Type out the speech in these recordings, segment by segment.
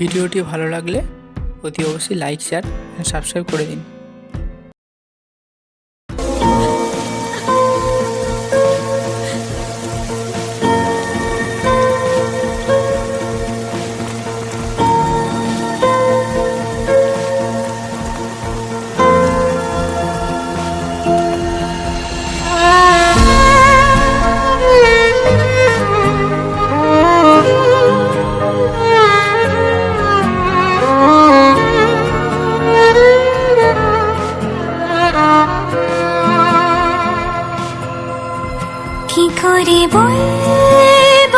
ভিডিওটি ভালো লাগলে অতি অবশ্যই লাইক শেয়ার সাবস্ক্রাইব করে দিন। কি করে বলব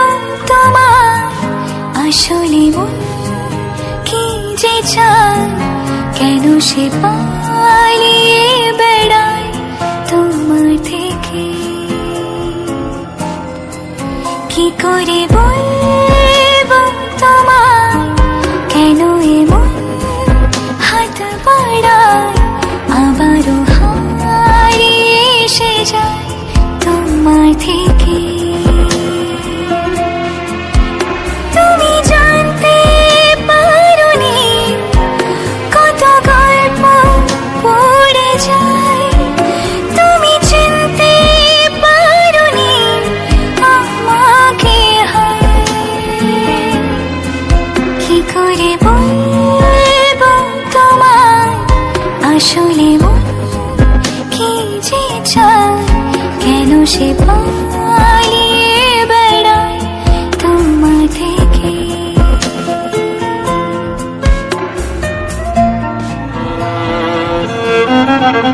তোমার আসলে কি যে চায়? কেন সে পালিয়ে বেড়ায় তোমার থেকে? কি করে বলব পথ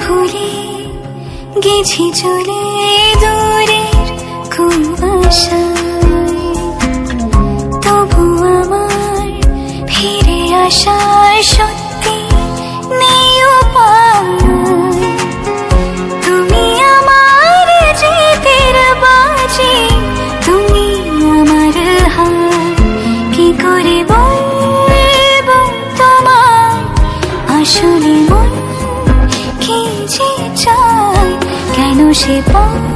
ভুলে গেছি চলে দূরের কেন সে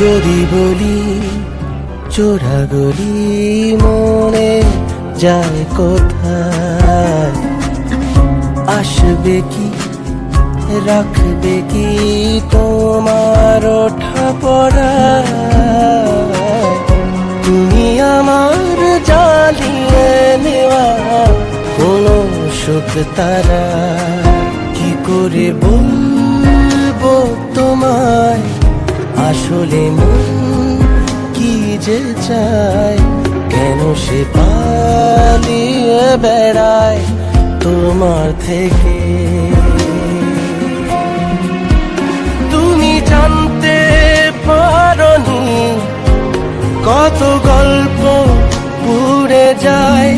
যদি বলি চোরা গলি মনে যায় কোথায়? আসবে কি, রাখবে কি তোমার ওঠা পড়া? তুমি আমার জ্বালিয়ে নেওয়া কোনো সুখ তারা কি করে বলব? আসলে মন কি যে চায়? কেন সে পালিয়ে বেড়ায় তোমার থেকে? তুমি জানতে পারনি কত গল্প পুড়ে যায়।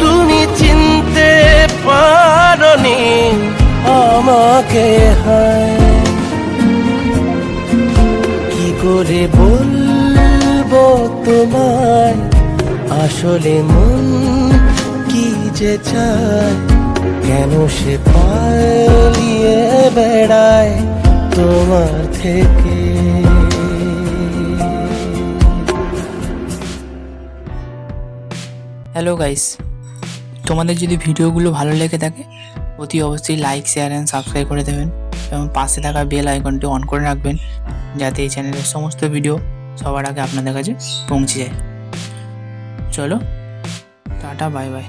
তুমি চিনতে পারনি আমাকে বলব তোমায়, আসলে মন কি যে চায়, কেন সে পালিয়ে বেড়ায় তোমার থেকে? হ্যালো গাইস তোমাদের যদি ভিডিওগুলো ভালো লেগে থাকে, অতি অবশ্যই লাইক শেয়ার অ্যান্ড সাবস্ক্রাইব করে দেবেন। এবং পাশে থাকা বেল আইকনটি অন করে রাখবেন, যাতে এই চ্যানেলের সমস্ত ভিডিও সবার আগে আপনাদের কাছে পৌঁছে যায়। চলো, টাটা বাই বাই